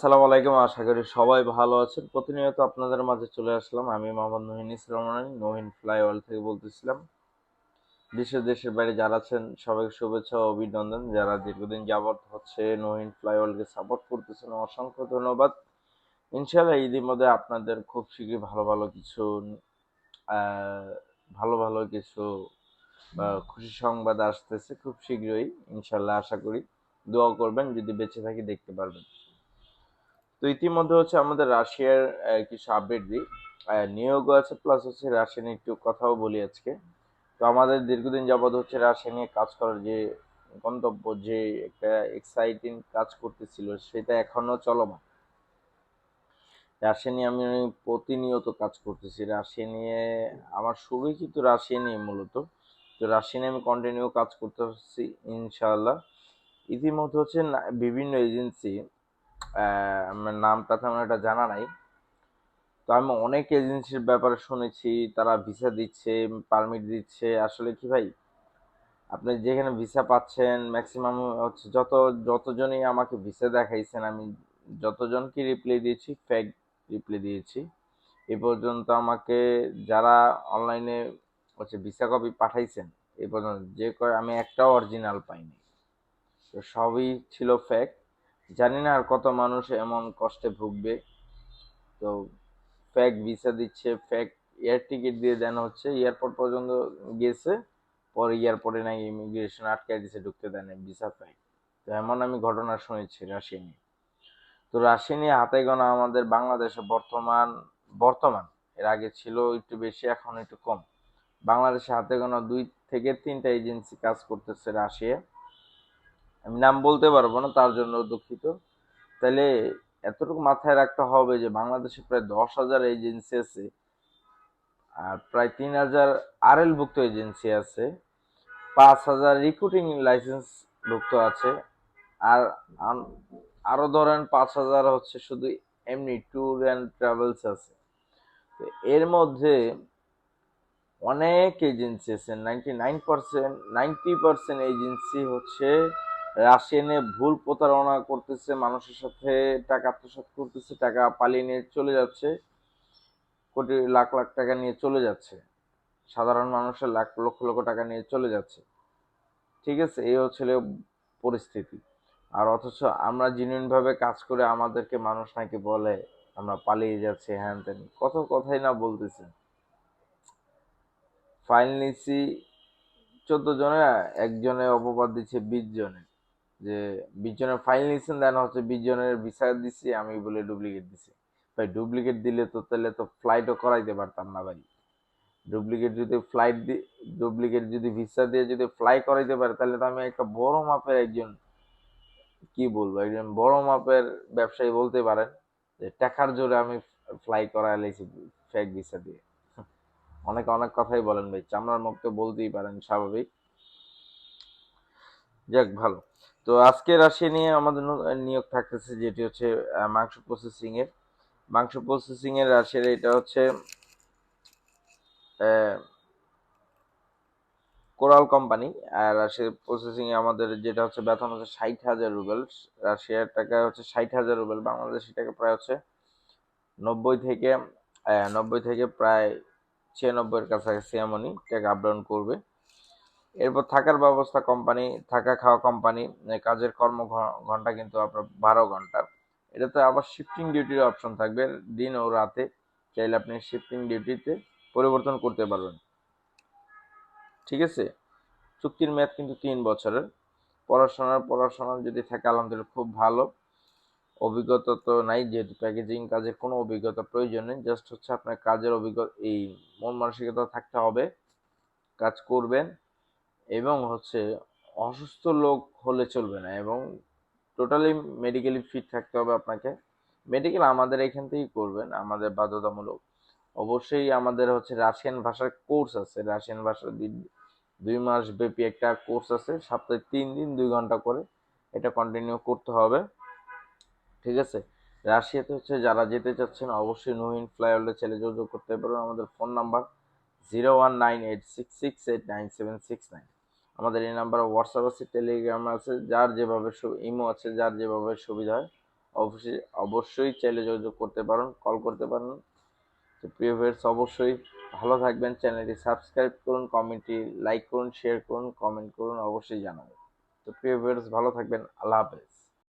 আসসালামু আলাইকুম, আশা করি সবাই ভালো আছেন। প্রতিনিয়ত আপনাদের মাঝে চলে আসলাম। আমি মোহাম্মদ নহিন ইসলাম নহিন ফ্লাইওয়াল থেকে বলতেছিলাম। দেশের দেশের বাইরে যারা আছেন, সবাইকে শুভেচ্ছা ও অভিনন্দন। যারা দীর্ঘদিন যাবৎ হচ্ছে নহিন ফ্লাইওয়ালকে সাপোর্ট করতেছেন, অসংখ্য ধন্যবাদ। ইনশাআল্লাহ ঈদের মধ্যে আপনাদের খুব শীঘ্রই ভালো ভালো কিছু ভালো ভালো কিছু খুশি সংবাদ আসতেছে খুব শীঘ্রই ইনশাল্লাহ আশা করি। দোয়া করবেন, যদি বেঁচে থাকি দেখতে পারবেন। তো ইতিমধ্যে হচ্ছে আমাদের রাশিয়ার কিছু আপডেট দিই। আহ, নিয়োগও আছে প্লাস হচ্ছে রাশিয়া নিয়ে একটু কথাও বলি আজকে। তো আমাদের দীর্ঘদিন যাবৎ হচ্ছে রাশিয়া নিয়ে কাজ করার যে গন্তব্য যে একটা এক্সাইটিং কাজ করতেছিল সেটা এখনও চলমান। রাশিয়া নিয়ে আমি প্রতিনিয়ত কাজ করতেছি। রাশিয়া নিয়ে আমার শুরুই কিন্তু রাশিয়া নিয়ে মূলত। তো রাশিয়া নিয়ে আমি কন্টিনিউ কাজ করতে হচ্ছি ইনশাআল্লাহ। ইতিমধ্যে হচ্ছে বিভিন্ন এজেন্সি আমার নামটা তেমন একটা জানা নাই। তো আমি অনেক এজেন্সির ব্যাপারে শুনেছি, তারা ভিসা দিচ্ছে পারমিট দিচ্ছে। আসলে কি ভাই? আপনি যেখানে ভিসা পাচ্ছেন ম্যাক্সিমাম হচ্ছে যত, যতজনই আমাকে ভিসা দেখাইছেন, আমি যতজনকে রিপ্লাই দিয়েছি ফেক রিপ্লাই দিয়েছি। এ পর্যন্ত আমাকে যারা অনলাইনে হচ্ছে ভিসা কপি পাঠাইছেন, এ পর্যন্ত যে কয়, আমি একটাও অরিজিনাল পাইনি। তো সবই ছিল ফেক জানি না আর কত মানুষ এমন কষ্টে ভুগবে। তো ফ্যাক ভিসা দিচ্ছে ফ্যাক এয়ার টিকিট দিয়ে দেন হচ্ছে। এয়ারপোর্ট পর্যন্ত গেছে, পরে এয়ারপোর্টে নাকি ইমিগ্রেশন আটকাই দিছে, ঢুকতে দেন ভিসা ফেক তো এমন আমি ঘটনা শুনেছি রাশিয়া নিয়ে তো রাশিয়া নিয়ে হাতে গোনা আমাদের বাংলাদেশে বর্তমান বর্তমান, এর আগে ছিল একটু বেশি, এখন একটু কম। বাংলাদেশে হাতে গোনা দুই থেকে তিনটা এজেন্সি কাজ করতেছে রাশিয়া আমি নাম বলতে পারব না, তার জন্য দুঃখিত। তাহলে এতটুকু মাথায় রাখতে হবে যে, বাংলাদেশে প্রায় দশ হাজার এজেন্সি আছে, আর প্রায় তিন হাজার আরএল ভুক্ত এজেন্সি আছে, পাঁচ হাজার রিক্রুটিং লাইসেন্স ভুক্ত আছে, আর আরও আরও ধরেন পাঁচ হাজার হচ্ছে শুধু এমনি ট্যুর অ্যান্ড ট্রাভেলস আছে। তো এর মধ্যে অনেক এজেন্সি আছে, ninety nine percent, ninety percent agency হচ্ছে রাশিয়ানে ভুল প্রতারণা করতেছে, মানুষের সাথে টাকা আত্মসাৎ করতেছে, টাকা পালিয়ে নিয়ে চলে যাচ্ছে, কোটি লাখ লাখ টাকা নিয়ে চলে যাচ্ছে। সাধারণ মানুষের লাখ লক্ষ লক্ষ টাকা নিয়ে চলে যাচ্ছে। ঠিক আছে, এই হচ্ছে পরিস্থিতি। আর অথচ আমরা ভাবে কাজ করে আমাদেরকে মানুষ নাকি বলে, আমরা পালিয়ে যাচ্ছি, হ্যান ত্যান। কত কথাই না বলতেছে। ফাইল নিচ্ছি চোদ্দ জনে একজনে অপবাদ দিচ্ছে বিশ জনে যে বিশ জনের ফাইল নিচ্ছেন দেন হচ্ছে বিশ জনের ভিসা দিচ্ছি আমি বলে ডুপ্লিকেট দিছি। ভাই ডুপ্লিকেট দিলে তো তাহলে তো ফ্লাইটও করাইতে পারতাম না ভাই। ডুপ্লিকেট যদি ফ্লাইট দি ডুপ্লিকেট যদি ভিসা দিয়ে যদি ফ্লাই করাইতে পারে, তাহলে তো আমি একটা বড় মাপের একজন, কি বলব, একজন বড় মাপের ব্যবসায়ী বলতে পারেন, যে টাকার জোরে আমি ফ্লাই করাই লাইছি ফেক ভিসা দিয়ে। অনেকে অনেক কথাই বলেন ভাই, চামড়ার মুখ তো বলতেই পারেন, স্বাভাবিক। যাক, ভালো। তো আজকে রাশিয়া নিয়ে আমাদের নিয়োগ থাকতেছে, যেটি হচ্ছে মাংস প্রসেসিং এর। মাংস প্রসেসিং এর রাশিয়ার এটা হচ্ছে কোরাল কোম্পানি। আর রাশিয়ার প্রসেসিং এ আমাদের যেটা হচ্ছে, বেতন হচ্ছে ষাট হাজার রুবেল। রাশিয়ার টাকা হচ্ছে ষাট হাজার রুবেল। বাংলাদেশি টাকা প্রায় হচ্ছে নব্বই থেকে নব্বই থেকে প্রায় ছিয়ানব্বইয়ের কাছাকাছি এমনই টাকা আপ ডাউন করবে। এরপর থাকার ব্যবস্থা কোম্পানি থাকা খাওয়া কোম্পানি কাজের কর্ম ঘণ্টা কিন্তু আপনার বারো ঘণ্টা। এটাতে আবার শিফটিং ডিউটির অপশন থাকবে দিন ও রাতে। চাইলে আপনি শিফটিং ডিউটিতে পরিবর্তন করতে পারবেন। ঠিক আছে? চুক্তির মেয়াদ কিন্তু তিন বছরের। পড়াশোনার পড়াশোনা যদি থাকে, আলহামদুলিল্লাহ খুব ভালো। অভিজ্ঞতা তো নাই, যেহেতু প্যাকেজিং কাজের কোনো অভিজ্ঞতা প্রয়োজন নেই। জাস্ট হচ্ছে আপনার কাজের অভিজ্ঞতা এই মন মানসিকতা থাকতে হবে। কাজ করবেন। এবং হচ্ছে অসুস্থ লোক হলে চলবে না এবং টোটালি মেডিকেলি ফিট থাকতে হবে আপনাকে। মেডিকেল আমাদের এখান থেকেই করবেন, আমাদের বাধ্যতামূলক। অবশ্যই আমাদের হচ্ছে রাশিয়ান ভাষার কোর্স আছে। রাশিয়ান ভাষার দুই- মাস ব্যাপী একটা কোর্স আছে, সপ্তাহে তিন দিন দুই ঘণ্টা করে এটা কন্টিনিউ করতে হবে। ঠিক আছে? রাশিয়াতে হচ্ছে যারা যেতে চাচ্ছেন অবশ্যই নহিন ফ্লাইওভারে ছেলে যোগাযোগ করতে পারবেন। আমাদের phone number zero one nine eight six six eight nine seven six nine আমাদের এই নাম্বারে হোয়াটসঅ্যাপ আছে টেলিগ্রাম আছে, যার যেভাবে ইমো আছে, যার যেভাবে সুবিধা হয়, অবশ্যই অবশ্যই চাইলে যোগাযোগ করতে পারেন কল করতে পারেন। তো প্রিয় ভিউয়ার্স অবশ্যই ভালো থাকবেন, চ্যানেলটি সাবস্ক্রাইব করুন কমেন্টটি লাইক করুন শেয়ার করুন কমেন্ট করুন, অবশ্যই জানাবেন। তো প্রিয় ভিউয়ার্স ভালো থাকবেন, আল্লাহ হাফেজ।